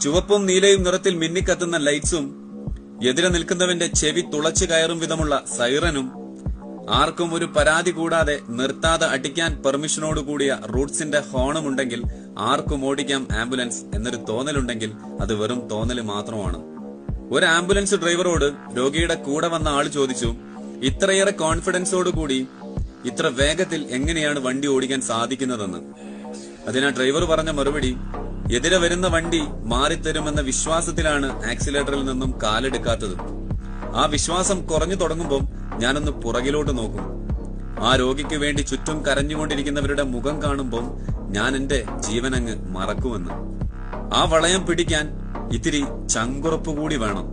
ചുവപ്പും നീലയും നിറത്തിൽ മിന്നിക്കത്തുന്ന ലൈറ്റ്സും എതിരെ നിൽക്കുന്നവന്റെ ചെവി തുളച്ചു കയറും വിധമുള്ള സൈറനും ആർക്കും ഒരു പരാതി കൂടാതെ നിർത്താതെ അടിക്കാൻ പെർമിഷനോട് കൂടിയ റൂട്ട്സിന്റെ ഹോണും ഉണ്ടെങ്കിൽ ആർക്കും ഓടിക്കാം ആംബുലൻസ് എന്നൊരു തോന്നലുണ്ടെങ്കിൽ അത് വെറും തോന്നൽ മാത്രമാണ്. ഒരു ആംബുലൻസ് ഡ്രൈവറോട് രോഗിയുടെ കൂടെ വന്ന ആൾ ചോദിച്ചു ഇത്രയേറെ കോൺഫിഡൻസോട് കൂടി ഇത്ര വേഗത്തിൽ എങ്ങനെയാണ് വണ്ടി ഓടിക്കാൻ സാധിക്കുന്നതെന്ന്? അതിനാ ഡ്രൈവർ പറഞ്ഞ മറുപടി എതിരെ വരുന്ന വണ്ടി മാറിത്തരുമെന്ന വിശ്വാസത്തിലാണ് ആക്സിലേറ്ററിൽ നിന്നും കാലെടുക്കാത്തത്. ആ വിശ്വാസം കുറഞ്ഞു തുടങ്ങുമ്പോൾ ഞാനൊന്ന് പുറകിലോട്ട് നോക്കും. ആ രോഗിക്ക് വേണ്ടി ചുറ്റും കരഞ്ഞുകൊണ്ടിരിക്കുന്നവരുടെ മുഖം കാണുമ്പോൾ ഞാൻ എന്റെ ജീവനങ്ങ് മറക്കുമെന്ന്. ആ വളയം പിടിക്കാൻ ഇത്തിരി ചങ്കുറപ്പ് കൂടി വേണം.